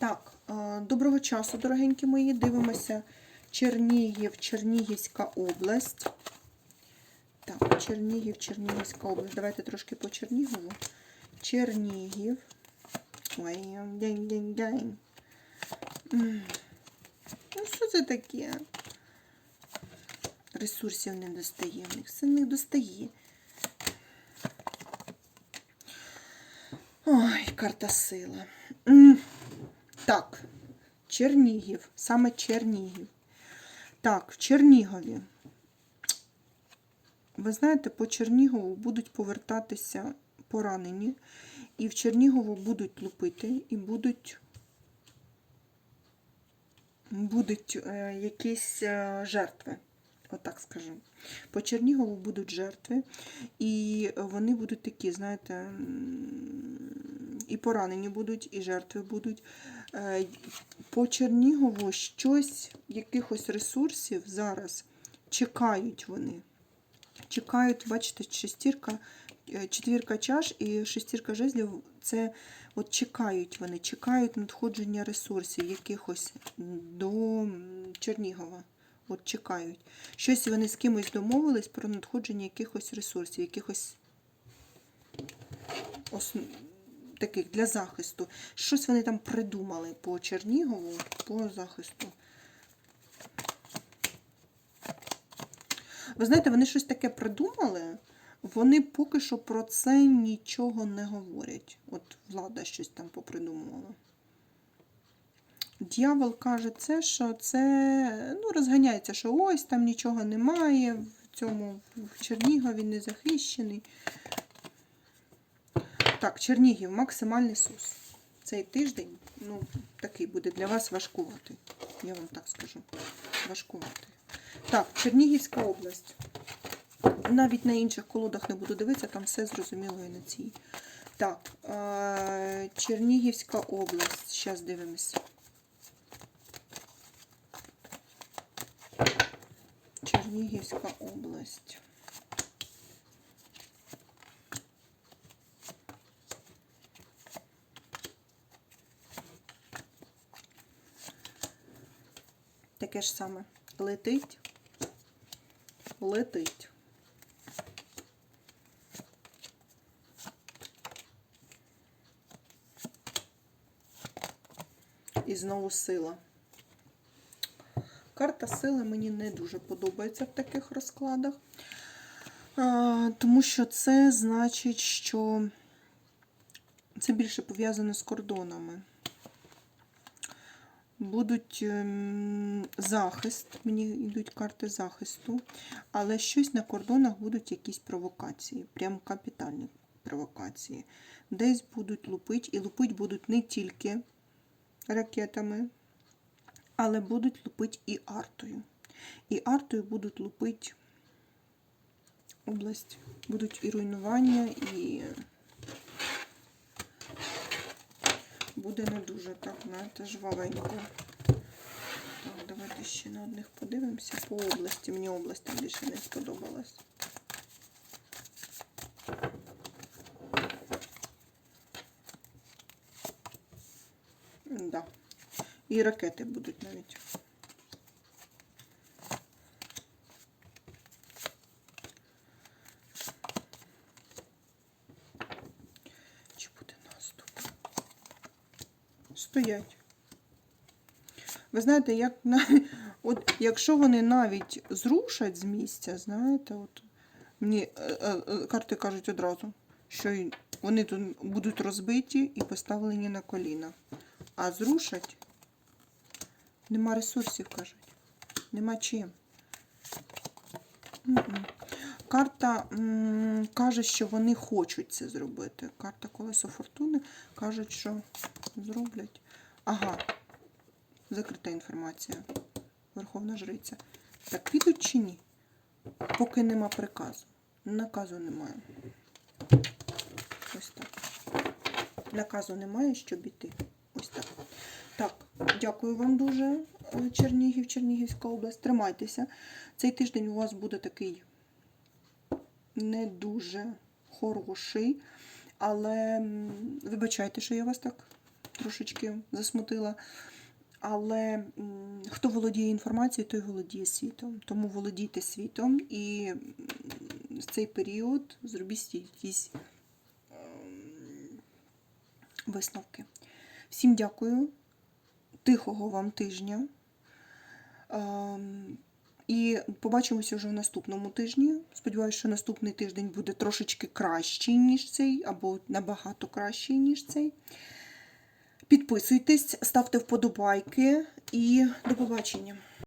Так, е, доброго часу, дорогенькі мої. Дивимося Чернігів, Чернігівська область. Так, Чернігів, Чернігівська область. Давайте трошки по Чернігову. Чернігів. Ой, день, день, день. Ну, що це таке? Ресурсів не достає. В них все не достає. Ой, карта сила. Так, Чернігів, саме Чернігів. Так, в Чернігові. Ви знаєте, по Чернігову будуть повертатися поранені, і в Чернігову будуть лупити, і будуть, будуть е, якісь е, жертви. Отак скажу. По Чернігову будуть жертви, і вони будуть такі, знаєте, і поранені будуть, і жертви будуть. Е, По Чернігову щось, якихось ресурсів зараз чекають вони. Чекають, бачите, шестірка, е, четвірка чаш і шестірка жезлів. Це от чекають вони, чекають надходження ресурсів якихось до Чернігова. От чекають. Щось вони з кимось домовились про надходження якихось ресурсів, якихось осн... таких для захисту. Щось вони там придумали по Чернігову, по захисту. Ви знаєте, вони щось таке придумали, вони поки що про це нічого не говорять. От влада щось там попридумувала. Дьявол каже це, що це ну, розганяється, що ось там нічого немає, в цьому в Чернігові не захищений. Так, Чернігів, максимальний сус. Цей тиждень, ну, такий буде для вас важкуватий. Я вам так скажу. Важкуватий. Так, Чернігівська область. Навіть на інших колодах не буду дивитися, там все зрозуміло і на цій. Так, е- Чернігівська область. Зараз дивимося. Чернігівська область. Таке ж саме. Летить. Летить. І знову сила. Карта сили мені не дуже подобається в таких розкладах, тому що це значить, що це більше пов'язано з кордонами. Будуть ем, захист, мені йдуть карти захисту, але щось на кордонах будуть якісь провокації, прям капітальні провокації. Десь будуть лупити, і лупити будуть не тільки ракетами, але будуть лупити і артою. І артою будуть лупити область. Будуть і руйнування, і буде не дуже так, знаєте, жвавенько. Так, давайте ще на одних подивимося. По області. Мені область більше не сподобалась. Да. І ракети будуть навіть. Чи буде наступ? Стоять. Ви знаєте, як от якщо вони навіть зрушать з місця, знаєте, от мені е, е, е, карти кажуть одразу, що вони тут будуть розбиті і поставлені на коліна. А зрушать нема ресурсів, кажуть. Нема чим. Карта м, каже, що вони хочуть це зробити. Карта колесо фортуни кажуть, що зроблять. Ага, закрита інформація. Верховна жриця. Так підуть чи ні? Поки нема приказу. Наказу немає. Ось так. Наказу немає, щоб іти. Ось так. Так, дякую вам дуже, Чернігів, Чернігівська область. Тримайтеся. Цей тиждень у вас буде такий не дуже хороший, але вибачайте, що я вас так трошечки засмутила. Але хто володіє інформацією, той володіє світом. Тому володійте світом і в цей період зробіть якісь ем, висновки. Всім дякую. Тихого вам тижня. І побачимося вже в наступному тижні. Сподіваюся, що наступний тиждень буде трошечки кращий, ніж цей, або набагато кращий, ніж цей. Підписуйтесь, ставте вподобайки і до побачення.